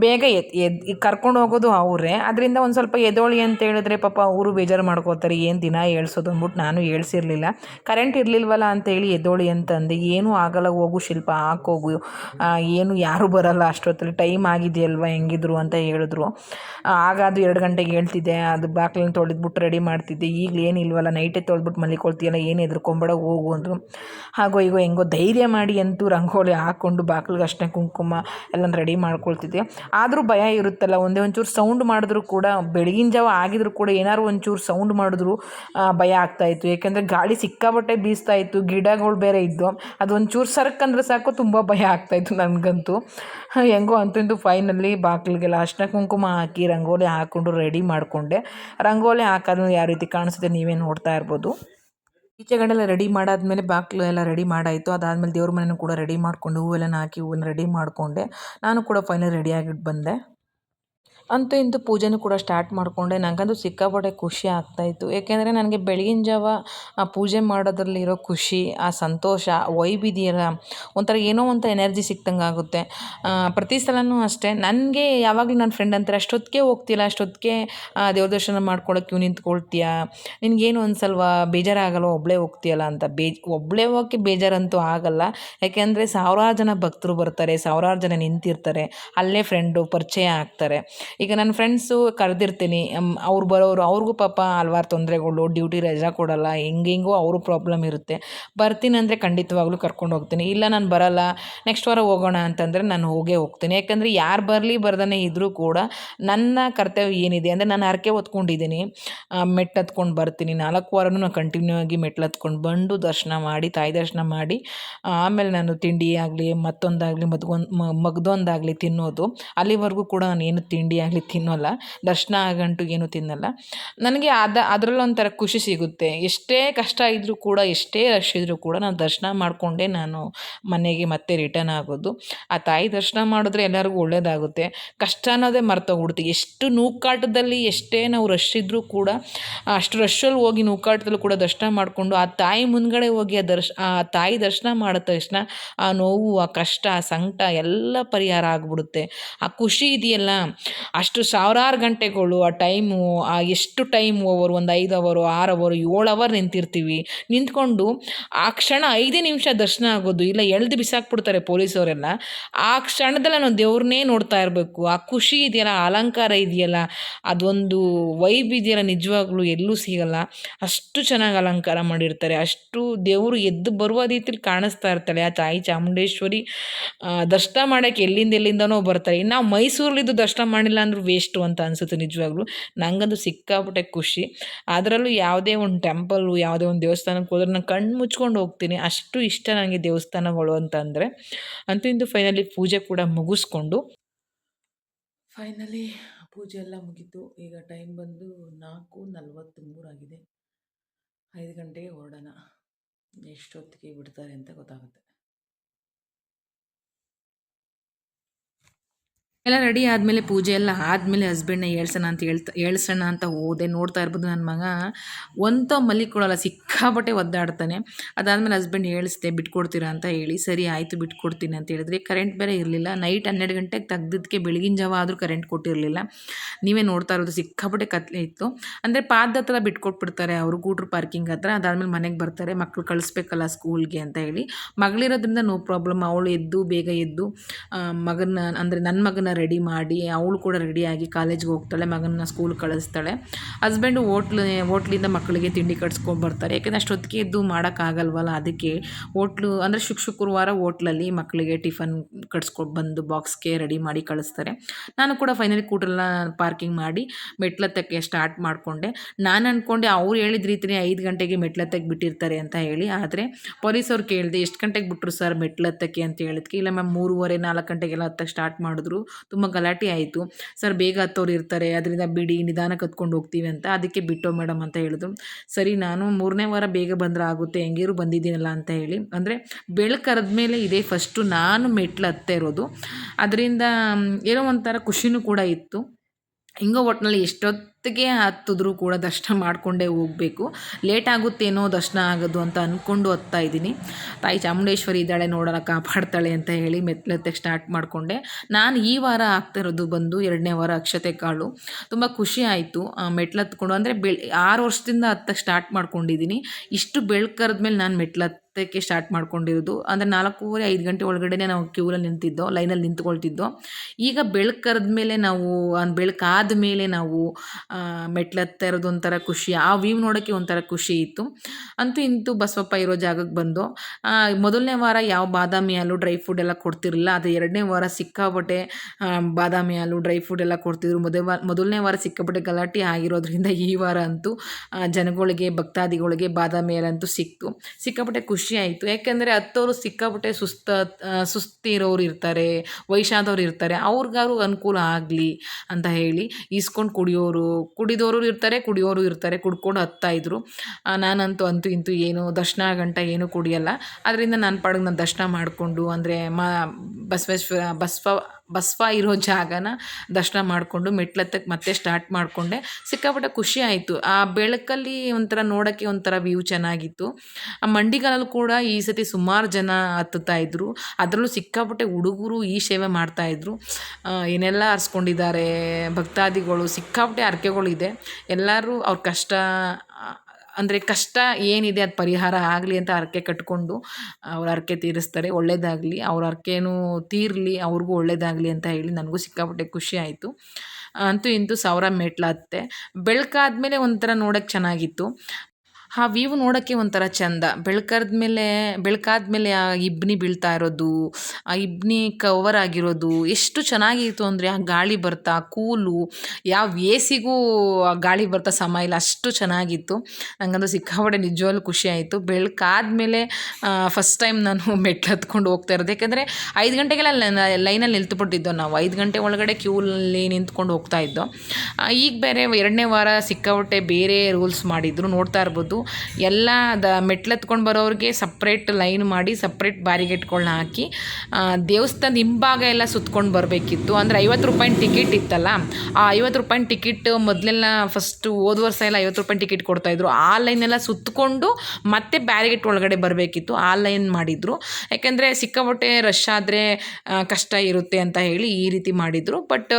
ಬೇಗ ಎದ್ ಎದ್, ಕರ್ಕೊಂಡು ಹೋಗೋದು ಅವರೇ. ಅದರಿಂದ ಒಂದು ಸ್ವಲ್ಪ ಎದೋಳಿ ಅಂತ ಹೇಳಿದ್ರೆ ಪಾಪ ಅವರು ಬೇಜಾರು ಮಾಡ್ಕೋತಾರೆ. ಏನು ದಿನ ಹೇಳ್ಸೋದು ಅಂದ್ಬಿಟ್ಟು ನಾನು ಹೇಳ್ಸಿರ್ಲಿಲ್ಲ. ಕರೆಂಟ್ ಇರಲಿಲ್ವಲ್ಲ ಅಂತೇಳಿ ಎದೋಳಿ ಅಂತಂದು. ಏನೂ ಆಗಲ್ಲ, ಹೋಗು ಶಿಲ್ಪ ಹಾಕೋಗು ಏನು ಯಾರೂ ಬರಲ್ಲ, ಅಷ್ಟೊತ್ತಲ್ಲಿ ಟೈಮ್ ಆಗಿದೆಯಲ್ವ, ಹೆಂಗಿದ್ರು ಅಂತ ಹೇಳಿದ್ರು. ಆಗ ಅದು ಎರಡು ಗಂಟೆಗೆ ಹೇಳ್ತಿದ್ದೆ, ಅದು ಬಾಕ್ಲನ್ನ ತೊಳೆದ್ಬಿಟ್ಟು ರೆಡಿ ಮಾಡ್ತಿದ್ದೆ. ಈಗಲೂ ಏನಿಲ್ವಲ್ಲ ನೈಟೇ ತೊಳೆದ್ಬಿಟ್ಟು ಮಲಿಕೊಳ್ತೀಯಲ್ಲ, ಏನು ಎದ್ರುಕೊಂಬೇಡ, ಹೋಗು ಅಂದರು. ಹಾಗೋ ಈಗ ಹೆಂಗೋ ಧೈರ್ಯ ಮಾಡಿ ಅಂತೂ ರಂಗೋಲಿ ಹಾಕ್ಕೊಂಡು ಬಾಕ್ಲಿಗೆ ಅಷ್ಟೇ ಕುಂಕುಮ ಎಲ್ಲ ರೆಡಿ ಮಾಡ್ಕೊಳ್ತಿದ್ದೆ. ಆದರೂ ಭಯ ಇರುತ್ತಲ್ಲ, ಒಂದೇ ಒಂಚೂರು ಸೌಂಡ್ ಮಾಡಿದ್ರು ಕೂಡ, ಬೆಳಗಿನ ಜಾವ ಆಗಿದ್ರು ಕೂಡ ಏನಾದ್ರು ಒಂಚೂರು ಸೌಂಡ್ ಮಾಡಿದ್ರು ಭಯ ಆಗ್ತಾಯಿತ್ತು ಯಾಕೆಂದರೆ ಗಾಳಿ ಸಿಕ್ಕಾಬಟ್ಟೆ ಬೀಸ್ತಾ ಇತ್ತು, ಗಿಡಗಳು ಬೇರೆ ಇದ್ದು ಅದು ಒಂಚೂರು ಸರ್ಕಂದ್ರೆ ಸಾಕು, ತುಂಬ ಭಯ ಆಗ್ತಾಯಿತ್ತು ನನಗಂತೂ. ಹೆಂಗೋ ಅಂತೂ ಫೈನಲಿ ಫೈನಲ್ಲಿ ಬಾಗಿಲಿಗೆಲ್ಲ ಕುಂಕುಮ ಹಾಕಿ ರಂಗೋಲಿ ಹಾಕ್ಕೊಂಡು ರೆಡಿ ಮಾಡಿಕೊಂಡೆ. ರಂಗೋಲಿ ಹಾಕೋದು ಯಾವ ರೀತಿ ಕಾಣಿಸುತ್ತೆ ನೀವೇ ನೋಡ್ತಾ ಇರ್ಬೋದು. ಈಚೆಗಡೆಲ್ಲ ರೆಡಿ ಮಾಡಾದ್ಮೇಲೆ ಬಾಗಿಲು ಎಲ್ಲ ರೆಡಿ ಮಾಡಾಯಿತು. ಅದಾದಮೇಲೆ ದೇವ್ರ ಮನೆಯೂ ಕೂಡ ರೆಡಿ ಮಾಡಿಕೊಂಡು ಹೂವೆಲ್ಲ ಹಾಕಿ ಹೂವನ್ನ ರೆಡಿ ಮಾಡಿಕೊಂಡೆ. ನಾನು ಕೂಡ ಫೈನಲ್ ರೆಡಿಯಾಗಿಟ್ಟು ಬಂದೆ. ಅಂತೂ ಇಂತೂ ಪೂಜೆನೂ ಕೂಡ ಸ್ಟಾರ್ಟ್ ಮಾಡಿಕೊಂಡೆ. ನನಗಂತೂ ಸಿಕ್ಕಾಪಟ್ಟೆ ಖುಷಿ ಆಗ್ತಾಯಿತ್ತು ಏಕೆಂದರೆ ನನಗೆ ಬೆಳಗಿನ ಜಾವ, ಆ ಪೂಜೆ ಮಾಡೋದ್ರಲ್ಲಿರೋ ಖುಷಿ, ಆ ಸಂತೋಷ ವೈಬ್ ಇದೆಯಲ್ಲ ಒಂಥರ ಏನೋ ಒಂಥರ ಎನರ್ಜಿ ಸಿಕ್ದಂಗೆ ಆಗುತ್ತೆ ಪ್ರತಿ ಸಲನೂ ಅಷ್ಟೇ. ನನಗೆ ಯಾವಾಗಲೂ ನನ್ನ ಫ್ರೆಂಡ್ ಅಂತಾರೆ, ಅಷ್ಟೊತ್ತಿಗೆ ಹೋಗ್ತಿಲ್ಲ ಅಷ್ಟೊತ್ತಿಗೆ ದೇವ್ರ ದರ್ಶನ ಮಾಡ್ಕೊಳಕ್ಕೆ ಇವು ನಿಂತ್ಕೊಳ್ತೀಯ? ನಿನಗೇನು ಅನ್ಸಲ್ವಾ ಬೇಜಾರಾಗಲ್ಲ ಒಬ್ಬಳೇ ಹೋಗ್ತೀಯಲ್ಲ? ಅಂತ. ಬೇ ಒಬ್ಬಳೇ ಹೋಗಕ್ಕೆ ಬೇಜಾರಂತೂ ಆಗಲ್ಲ. ಯಾಕೆಂದರೆ ಸಾವಿರಾರು ಜನ ಭಕ್ತರು ಬರ್ತಾರೆ, ಸಾವಿರಾರು ಜನ ನಿಂತಿರ್ತಾರೆ, ಅಲ್ಲೇ ಫ್ರೆಂಡು ಪರಿಚಯ ಆಗ್ತಾರೆ. ಈಗ ನನ್ನ ಫ್ರೆಂಡ್ಸು ಕರೆದಿರ್ತೀನಿ. ಅವ್ರು ಬರೋರು, ಅವ್ರಿಗೂ ಪಾಪ ಹಲ್ವಾರು ತೊಂದರೆಗಳು ಡ್ಯೂಟಿ ರಜಾ ಕೊಡಲ್ಲ ಹೆಂಗೆಂಗೋ ಅವರು ಪ್ರಾಬ್ಲಮ್ ಇರುತ್ತೆ. ಬರ್ತೀನಿ ಅಂದರೆ ಖಂಡಿತವಾಗ್ಲೂ ಕರ್ಕೊಂಡು ಹೋಗ್ತೀನಿ. ಇಲ್ಲ ನಾನು ಬರಲ್ಲ ನೆಕ್ಸ್ಟ್ ವಾರ ಹೋಗೋಣ ಅಂತಂದರೆ ನಾನು ಹೋಗೇ ಹೋಗ್ತೀನಿ. ಯಾಕಂದರೆ ಯಾರು ಬರಲಿ ಬರ್ದೇ ಇದ್ದರೂ ಕೂಡ ನನ್ನ ಕರ್ತವ್ಯ ಏನಿದೆ ಅಂದರೆ ನಾನು ಹರಕೆ ಹೊತ್ಕೊಂಡಿದ್ದೀನಿ. ಮೆಟ್ಟು ಹತ್ಕೊಂಡು ಬರ್ತೀನಿ. ನಾಲ್ಕು ವಾರನೂ ನಾನು ಕಂಟಿನ್ಯೂ ಆಗಿ ಮೆಟ್ಲು ಹತ್ಕೊಂಡು ಬಂದು ದರ್ಶನ ಮಾಡಿ, ತಾಯಿ ದರ್ಶನ ಮಾಡಿ, ಆಮೇಲೆ ನಾನು ತಿಂಡಿ ಆಗಲಿ, ಮತ್ತೊಂದಾಗಲಿ, ಮದ್ಗೊಂದು ಮಗ್ದೊಂದಾಗಲಿ ತಿನ್ನೋದು. ಅಲ್ಲಿವರೆಗೂ ಕೂಡ ನಾನು ಏನು ತಿಂಡಿ ಆಗಲಿ ತಿನ್ನೋಲ್ಲ, ದರ್ಶನ ಆಗಂಟು ಏನು ತಿನ್ನಲ್ಲ. ನನಗೆ ಅದ ಅದರಲ್ಲೊಂಥರ ಖುಷಿ ಸಿಗುತ್ತೆ. ಎಷ್ಟೇ ಕಷ್ಟ ಇದ್ದರೂ ಕೂಡ, ಎಷ್ಟೇ ರಶ್ ಇದ್ದರೂ ಕೂಡ ನಾನು ದರ್ಶನ ಮಾಡಿಕೊಂಡೇ ನಾನು ಮನೆಗೆ ಮತ್ತೆ ರಿಟರ್ನ್ ಆಗೋದು. ಆ ತಾಯಿ ದರ್ಶನ ಮಾಡಿದ್ರೆ ಎಲ್ಲರಿಗೂ ಒಳ್ಳೆಯದಾಗುತ್ತೆ ಕಷ್ಟ ಅನ್ನೋದೇ ಮರ್ತೋಗ್ಬಿಡುತ್ತೆ. ಎಷ್ಟು ನೂಕಾಟದಲ್ಲಿ, ಎಷ್ಟೇ ನಾವು ರಶ್ ಇದ್ದರೂ ಕೂಡ, ಅಷ್ಟು ರಶ್ಶಲ್ಲಿ ಹೋಗಿ ನೂಕಾಟದಲ್ಲೂ ಕೂಡ ದರ್ಶನ ಮಾಡಿಕೊಂಡು, ಆ ತಾಯಿ ಮುಂದ್ಗಡೆ ಹೋಗಿ ಆ ದರ್ಶ, ಆ ತಾಯಿ ದರ್ಶನ ಮಾಡಿದ ತಕ್ಷಣ ಆ ನೋವು, ಆ ಕಷ್ಟ, ಆ ಸಂಕಟ ಎಲ್ಲ ಪರಿಹಾರ ಆಗಿಬಿಡುತ್ತೆ. ಆ ಖುಷಿ ಇದೆಯಲ್ಲ? ಅಷ್ಟು ಸಾವಿರಾರು ಗಂಟೆಗಳು ಆ ಟೈಮು, ಆ ಎಷ್ಟು ಟೈಮ್ ಓವರ್ ಒಂದು ಐದು ಅವರು, ಆರು ಅವರು, ಏಳು ಅವರ್ ನಿಂತಿರ್ತೀವಿ. ನಿಂತ್ಕೊಂಡು ಆ ಕ್ಷಣ ಐದೇ ನಿಮಿಷ ದರ್ಶನ ಆಗೋದು, ಇಲ್ಲ ಎಳ್ದು ಬಿಸಾಕ್ಬಿಡ್ತಾರೆ ಪೊಲೀಸವರೆಲ್ಲ, ಆ ಕ್ಷಣದಲ್ಲಿ ನಾವು ದೇವ್ರನ್ನೇ ನೋಡ್ತಾ ಇರಬೇಕು. ಆ ಖುಷಿ ಇದೆಯಲ್ಲ ಅಲಂಕಾರ ಇದೆಯಲ್ಲ, ಅದೊಂದು ವೈಬ್ ಇದೆಯಲ್ಲ ನಿಜವಾಗ್ಲೂ ಎಲ್ಲೂ ಸಿಗಲ್ಲ. ಅಷ್ಟು ಚೆನ್ನಾಗಿ ಅಲಂಕಾರ ಮಾಡಿರ್ತಾರೆ. ಅಷ್ಟು ದೇವರು ಎದ್ದು ಬರುವ ರೀತಿಯಲ್ಲಿ ಕಾಣಿಸ್ತಾ ಇರ್ತಾಳೆ. ಆ ತಾಯಿ ಚಾಮುಂಡೇಶ್ವರಿ ದರ್ಶನ ಮಾಡೋಕ್ಕೆ ಎಲ್ಲಿಂದ ಎಲ್ಲಿಂದನೋ ಬರ್ತಾರೆ. ನಾವು ಮೈಸೂರಲ್ಲಿದ್ದು ದರ್ಶನ ಮಾಡಿಲ್ಲ ಅಂದರೂ ವೇಸ್ಟು ಅಂತ ಅನಿಸುತ್ತೆ ನಿಜವಾಗ್ಲೂ. ನನಗಂತೂ ಸಿಕ್ಕಾಪಟ್ಟೆ ಖುಷಿ. ಅದರಲ್ಲೂ ಯಾವುದೇ ಒಂದು ಟೆಂಪಲ್ಲು ಯಾವುದೇ ಒಂದು ದೇವಸ್ಥಾನಕ್ಕೆ ಹೋದ್ರೆ ನಾನು ಕಣ್ಣು ಮುಚ್ಕೊಂಡು ಹೋಗ್ತೀನಿ. ಅಷ್ಟು ಇಷ್ಟ ನನಗೆ ದೇವಸ್ಥಾನಗಳು ಅಂತಂದರೆ. ಅಂತೂ ಇಂದು ಫೈನಲಿ ಪೂಜೆ ಕೂಡ ಮುಗಿಸ್ಕೊಂಡು. ಫೈನಲಿ ಪೂಜೆ ಎಲ್ಲ ಮುಗೀತು. ಈಗ ಟೈಮ್ ಬಂದು ನಾಲ್ಕು ಆಗಿದೆ. ಐದು ಗಂಟೆಗೆ ಹೊರಡೋಣ. ಎಷ್ಟೊತ್ತಿಗೆ ಬಿಡ್ತಾರೆ ಅಂತ ಗೊತ್ತಾಗುತ್ತೆ. ಎಲ್ಲ ರೆಡಿ ಆದಮೇಲೆ ಪೂಜೆ ಎಲ್ಲ ಆದಮೇಲೆ ಹಸ್ಬೆಂಡ್ನ ಏಳ್ಸೋಣ ಅಂತ ಹೇಳ್ತಾ, ಹೇಳ್ಸೋಣ ಅಂತ ಹೋದೆ, ನೋಡ್ತಾ ಇರ್ಬೋದು ನನ್ನ ಮಗ. ಒಂತ ಮಲ್ಲಿಕೊಳ್ಳಲ್ಲ ಸಿಕ್ಕಾಪಟ್ಟೆ ಒದ್ದಾಡ್ತಾನೆ. ಅದಾದಮೇಲೆ ಹಸ್ಬೆಂಡ್ ಹೇಳಿಸ್ದೆ, ಬಿಟ್ಕೊಡ್ತೀರಾ ಅಂತ ಹೇಳಿ, ಸರಿ ಆಯಿತು, ಬಿಟ್ಕೊಡ್ತೀನಿ ಅಂತ ಹೇಳಿದ್ರೆ ಕರೆಂಟ್ ಬೇರೆ ಇರಲಿಲ್ಲ. ನೈಟ್ ಹನ್ನೆರಡು ಗಂಟೆಗೆ ತೆಗ್ದಿದ್ದಕ್ಕೆ ಬೆಳಗಿನ ಜಾವ ಆದರೂ ಕರೆಂಟ್ ಕೊಟ್ಟಿರಲಿಲ್ಲ. ನೀವೇ ನೋಡ್ತಾ ಇರೋದು ಸಿಕ್ಕಾಪಟ್ಟೆ ಕತ್ಲೆ ಇತ್ತು. ಅಂದರೆ ಪಾದ ಹತ್ರ ಬಿಟ್ಕೊಟ್ಬಿಡ್ತಾರೆ ಅವರು ಕೂಟ್ರು ಪಾರ್ಕಿಂಗ್ ಹತ್ರ. ಅದಾದಮೇಲೆ ಮನೆಗೆ ಬರ್ತಾರೆ ಮಕ್ಕಳು ಕಳಿಸ್ಬೇಕಲ್ಲ ಸ್ಕೂಲ್ಗೆ ಅಂತ ಹೇಳಿ. ಮಗಳಿರೋದ್ರಿಂದ ನೋ ಪ್ರಾಬ್ಲಮ್ ಅವಳು ಎದ್ದು, ಬೇಗ ಎದ್ದು ಮಗನ ಅಂದರೆ ನನ್ನ ಮಗನ ರೆಡಿ ಮಾಡಿ, ಅವಳು ಕೂಡ ರೆಡಿಯಾಗಿ ಕಾಲೇಜ್ಗೆ ಹೋಗ್ತಾಳೆ ಮಗನ ಸ್ಕೂಲ್ ಕಳಿಸ್ತಾಳೆ. ಹಸ್ಬೆಂಡು ಹೋಟ್ಲ್ ಹೋಟ್ಲಿಂದ ಮಕ್ಕಳಿಗೆ ತಿಂಡಿ ಬರ್ತಾರೆ. ಯಾಕೆಂದರೆ ಅಷ್ಟೊತ್ತಿಗೆ ಇದ್ದು ಮಾಡೋಕ್ಕಾಗಲ್ವಲ್ಲ ಅದಕ್ಕೆ ಹೋಟ್ಲು ಅಂದರೆ ಶುಕ್, ಶುಕ್ರವಾರ ಹೋಟ್ಲಲ್ಲಿ ಮಕ್ಕಳಿಗೆ ಟಿಫನ್ ಕಟ್ಸ್ಕೊಂಡು ಬಂದು ಬಾಕ್ಸ್ಗೆ ರೆಡಿ ಮಾಡಿ ಕಳಿಸ್ತಾರೆ. ನಾನು ಕೂಡ ಫೈನಲಿ ಕೂಟ್ರೆಲ್ಲ ಪಾರ್ಕಿಂಗ್ ಮಾಡಿ ಮೆಟ್ಲತ್ತಕ್ಕೆ ಸ್ಟಾರ್ಟ್ ಮಾಡಿಕೊಂಡೆ. ನಾನು ಅಂದ್ಕೊಂಡೆ ಅವ್ರು ಹೇಳಿದ ರೀತಿಯೇ ಐದು ಗಂಟೆಗೆ ಮೆಟ್ಲತ್ತಕ್ಕೆ ಬಿಟ್ಟಿರ್ತಾರೆ ಅಂತ ಹೇಳಿ, ಆದರೆ ಪೊಲೀಸವ್ರು ಕೇಳಿದೆ, ಎಷ್ಟು ಗಂಟೆಗೆ ಬಿಟ್ಟರು ಸರ್ ಮೆಟ್ಲತ್ತಕ್ಕೆ? ಅಂತ ಹೇಳಿದ್ಕೆ. ಇಲ್ಲ ಮ್ಯಾಮ್, ಮೂರುವರೆ, ನಾಲ್ಕು ಗಂಟೆಗೆಲ್ಲ ಹತ್ತಕ್ಕೆ ಸ್ಟಾರ್ಟ್ ಮಾಡಿದ್ರು. ತುಂಬ ಗಲಾಟೆ ಆಯಿತು. ಸರ್, ಬೇಗ ಹತ್ತೋರು ಇರ್ತಾರೆ. ಅದರಿಂದ ಬಿಡಿ, ನಿಧಾನ ಕತ್ಕೊಂಡು ಹೋಗ್ತೀವಿ ಅಂತ ಅದಕ್ಕೆ ಬಿಟ್ಟೋ ಮೇಡಮ್ ಅಂತ ಹೇಳಿದ್ರು. ಸರಿ, ನಾನು ಮೂರನೇ ವಾರ ಬೇಗ ಬಂದರೆ ಆಗುತ್ತೆ, ಹೆಂಗಿರು ಬಂದಿದ್ದೀನಲ್ಲ ಅಂತ ಹೇಳಿ. ಅಂದರೆ ಬೆಳಕರದ ಮೇಲೆ ಇದೇ ಫಸ್ಟು ನಾನು ಮೆಟ್ಲು ಹತ್ತೇ ಇರೋದು. ಅದರಿಂದ, ಏನೋ ಒಂಥರ ಖುಷಿನೂ ಕೂಡ ಇತ್ತು. ಹಿಂಗೋ ಒಟ್ಟಿನಲ್ಲಿ ಎಷ್ಟೊತ್ತಿಗೆ ಹತ್ತಿದ್ರೂ ಕೂಡ ದರ್ಶನ ಮಾಡಿಕೊಂಡೇ ಹೋಗಬೇಕು. ಲೇಟ್ ಆಗುತ್ತೇನೋ ದರ್ಶನ ಆಗೋದು ಅಂತ ಅಂದ್ಕೊಂಡು ಹತ್ತಾ ಇದ್ದೀನಿ. ತಾಯಿ ಚಾಮುಂಡೇಶ್ವರಿ ಇದ್ದಾಳೆ, ನೋಡೋಣ ಕಾಪಾಡ್ತಾಳೆ ಅಂತ ಹೇಳಿ ಮೆತ್ಲೆತ್ತಕ್ಕೆ ಸ್ಟಾರ್ಟ್ ಮಾಡಿಕೊಂಡೆ. ನಾನು ಈ ವಾರ ಆಗ್ತಿರೋದು ಬಂದು ಎರಡನೇ ವಾರ ಅಕ್ಷತೆ ಕಾಳು. ತುಂಬ ಖುಷಿ ಆಯಿತು. ಮೆಟ್ಲು ಹತ್ಕೊಂಡು ಅಂದರೆ ಬೆಳ್ ಆರು ವರ್ಷದಿಂದ ಹತ್ತಕ್ಕೆ ಸ್ಟಾರ್ಟ್ ಮಾಡ್ಕೊಂಡಿದ್ದೀನಿ. ಇಷ್ಟು ಬೆಳ್ಕರದ ಮೇಲೆ ನಾನು ಮೆಟ್ಲು ಹತ್ತಕ್ಕೆ ಸ್ಟಾರ್ಟ್ ಮಾಡ್ಕೊಂಡಿರೋದು. ಅಂದರೆ ನಾಲ್ಕೂವರೆ, ಐದು ಗಂಟೆ ಒಳಗಡೆ ನಾವು ಕ್ಯೂರಲ್ಲಿ ನಿಂತಿದ್ದೋ ಲೈನಲ್ಲಿ ನಿಂತ್ಕೊಳ್ತಿದ್ದೋ. ಈಗ ಬೆಳಕರದ ಮೇಲೆ ನಾವು ಬೆಳಕಾದ ಮೇಲೆ ನಾವು ಮೆಟ್ಲತ್ತ ಇರೋದು ಒಂಥರ ಖುಷಿ. ಆ ವ್ಯೂ ನೋಡೋಕ್ಕೆ ಒಂಥರ ಖುಷಿ ಇತ್ತು. ಅಂತೂ ಇಂತೂ ಬಸವಪ್ಪ ಇರೋ ಜಾಗಕ್ಕೆ ಬಂದು. ಮೊದಲನೇ ವಾರ ಯಾವ ಬಾದಾಮಿ ಹಾಲು ಡ್ರೈ ಫ್ರೂಟ್ ಎಲ್ಲ ಕೊಡ್ತಿರಲಿಲ್ಲ. ಅದು ಎರಡನೇ ವಾರ ಸಿಕ್ಕಾಪಟ್ಟೆ ಬಾದಾಮಿ ಹಾಲು ಡ್ರೈ ಫ್ರೂಟ್ ಎಲ್ಲ ಕೊಡ್ತಿದ್ರು. ಮೊದಲ ಮೊದಲನೇ ವಾರ ಸಿಕ್ಕಾಪಟ್ಟೆ ಗಲಾಟೆ ಆಗಿರೋದ್ರಿಂದ ಈ ವಾರ ಅಂತೂ ಜನಗಳಿಗೆ, ಭಕ್ತಾದಿಗಳಿಗೆ ಬಾದಾಮಿ ಹಾಲಂತೂ ಸಿಕ್ತು. ಸಿಕ್ಕಾಪಟ್ಟೆ ಖುಷಿ ಖುಷಿ ಆಯಿತು. ಯಾಕೆಂದರೆ ಹತ್ತೋರು ಸಿಕ್ಕಾಪಟ್ಟೆ ಸುಸ್ತ ಇರೋರು ಇರ್ತಾರೆ ವಯಸ್ಸಾದವ್ರು ಇರ್ತಾರೆ ಅವ್ರಿಗಾರು ಅನುಕೂಲ ಆಗಲಿ ಅಂತ ಹೇಳಿ ಈಸ್ಕೊಂಡು ಕುಡಿಯೋರು ಕುಡಿದವರು ಇರ್ತಾರೆ, ಕುಡಿಯೋರು ಇರ್ತಾರೆ, ಕುಡ್ಕೊಂಡು ಹತ್ತಾಯಿದ್ರು ನಾನಂತೂ ಅಂತೂ ಇಂತೂ ಏನು ದರ್ಶನ ಗಂಟ ಏನು ಕುಡಿಯಲ್ಲ. ಅದರಿಂದ ನಾನು ಪಾಡಿಗೆ ನಾನು ದರ್ಶನ ಮಾಡಿಕೊಂಡು ಅಂದರೆ ಮ ಬಸವೇಶ್ವರ ಬಸವ ಬಸವ ಇರೋ ಜಾಗನ ದರ್ಶನ ಮಾಡಿಕೊಂಡು ಮೆಟ್ಲತ್ತಕ್ಕೆ ಮತ್ತೆ ಸ್ಟಾರ್ಟ್ ಮಾಡಿಕೊಂಡೆ. ಸಿಕ್ಕಾಪಟ್ಟೆ ಖುಷಿ ಆಯಿತು. ಆ ಬೆಳಕಲ್ಲಿ ಒಂಥರ ನೋಡೋಕ್ಕೆ ಒಂಥರ ವ್ಯೂ ಚೆನ್ನಾಗಿತ್ತು. ಆ ಮಂಡಿಗಾಲಲ್ಲೂ ಕೂಡ ಈ ಸತಿ ಸುಮಾರು ಜನ ಹತ್ತುತ್ತಾ ಇದ್ದರು ಅದರಲ್ಲೂ ಸಿಕ್ಕಾಪಟ್ಟೆ ಹುಡುಗರು ಈ ಸೇವೆ ಮಾಡ್ತಾಯಿದ್ರು ಏನೆಲ್ಲ ಹರಿಸ್ಕೊಂಡಿದ್ದಾರೆ ಭಕ್ತಾದಿಗಳು, ಸಿಕ್ಕಾಪಟ್ಟೆ ಹರಕೆಗಳಿದೆ. ಎಲ್ಲರೂ ಅವ್ರ ಕಷ್ಟ ಅಂದರೆ ಕಷ್ಟ ಏನಿದೆ ಅದು ಪರಿಹಾರ ಆಗಲಿ ಅಂತ ಹರಕೆ ಕಟ್ಕೊಂಡು ಅವ್ರ ಹರಕೆ ತೀರಿಸ್ತಾರೆ, ಒಳ್ಳೇದಾಗಲಿ. ಅವ್ರ ಹರಕೆನೂ ತೀರಲಿ, ಅವ್ರಿಗೂ ಒಳ್ಳೇದಾಗಲಿ ಅಂತ ಹೇಳಿ ನನಗೂ ಸಿಕ್ಕಾಪಟ್ಟೆ ಖುಷಿ ಆಯಿತು. ಅಂತೂ ಇಂತೂ ಸಾವಿರ ಮೆಟ್ಲು ಹತ್ತೆ ಬೆಳಕಾದ್ಮೇಲೆ ಒಂಥರ ನೋಡೋಕ್ಕೆ ಚೆನ್ನಾಗಿತ್ತು. ಆ ವ್ಯೂ ನೋಡೋಕ್ಕೆ ಒಂಥರ ಚಂದ. ಬೆಳ್ಕರ್ದ್ಮೇಲೆ ಬೆಳಕಾದ್ಮೇಲೆ ಆ ಇಬ್ಬನಿ ಬೀಳ್ತಾ ಇರೋದು, ಆ ಇಬ್ಬನಿ ಕವರ್ ಆಗಿರೋದು, ಎಷ್ಟು ಚೆನ್ನಾಗಿತ್ತು ಅಂದರೆ ಆ ಗಾಳಿ ಬರ್ತಾ, ಕೂಲು, ಯಾವ ಎ ಸಿಗೂ ಆ ಗಾಳಿ ಬರ್ತಾ ಸಮ ಇಲ್ಲ, ಅಷ್ಟು ಚೆನ್ನಾಗಿತ್ತು. ನನಗಂತೂ ಸಿಕ್ಕಾಪಟ್ಟೆ ನಿಜವಾಗ್ಲೂ ಖುಷಿ ಆಯಿತು. ಬೆಳಕಾದ್ಮೇಲೆ ಫಸ್ಟ್ ಟೈಮ್ ನಾನು ಮೆಟ್ಲು ಹತ್ಕೊಂಡು ಹೋಗ್ತಾ ಇರೋದು. ಯಾಕೆಂದರೆ ಐದು ಗಂಟೆಗೆಲ್ಲ ಲೈನಲ್ಲಿ ನಿಲ್ತುಬಿಟ್ಟಿದ್ದೋ ನಾವು. ಐದು ಗಂಟೆ ಒಳಗಡೆ ಕ್ಯೂಲಲ್ಲಿ ನಿಂತ್ಕೊಂಡು ಹೋಗ್ತಾ ಇದ್ದೋ. ಈಗ ಬೇರೆ ಎರಡನೇ ವಾರ ಸಿಕ್ಕಾಪಟ್ಟೆ ಬೇರೆ ರೂಲ್ಸ್ ಮಾಡಿದ್ರು, ನೋಡ್ತಾ ಇರ್ಬೋದು. ಎಲ್ಲ ದ ಮೆಟ್ಲು ಹತ್ಕೊಂಡು ಬರೋರಿಗೆ ಸಪ್ರೇಟ್ ಲೈನ್ ಮಾಡಿ ಸಪ್ರೇಟ್ ಬ್ಯಾರಿಗೇಟ್ಗಳನ್ನ ಹಾಕಿ ದೇವಸ್ಥಾನದ ಹಿಂಭಾಗ ಎಲ್ಲ ಸುತ್ಕೊಂಡು ಬರಬೇಕಿತ್ತು. ಅಂದರೆ ಐವತ್ತು ರೂಪಾಯಿ ಟಿಕೆಟ್ ಇತ್ತಲ್ಲ, ಆ ಐವತ್ತು ರೂಪಾಯಿ ಟಿಕೆಟ್ ಮೊದಲೆಲ್ಲ ಫಸ್ಟು ಹೋದ ವರ್ಷ ಎಲ್ಲ ಐವತ್ತು ರೂಪಾಯಿ ಟಿಕೆಟ್ ಕೊಡ್ತಾಯಿದ್ರು ಆ ಲೈನೆಲ್ಲ ಸುತ್ತಕೊಂಡು ಮತ್ತೆ ಬ್ಯಾರಿಗೇಟ್ ಒಳಗಡೆ ಬರಬೇಕಿತ್ತು. ಆ ಲೈನ್ ಮಾಡಿದರು. ಯಾಕೆಂದರೆ ಸಿಕ್ಕಾಪಟ್ಟೆ ರಶ್ ಆದರೆ ಕಷ್ಟ ಇರುತ್ತೆ ಅಂತ ಹೇಳಿ ಈ ರೀತಿ ಮಾಡಿದರು. ಬಟ್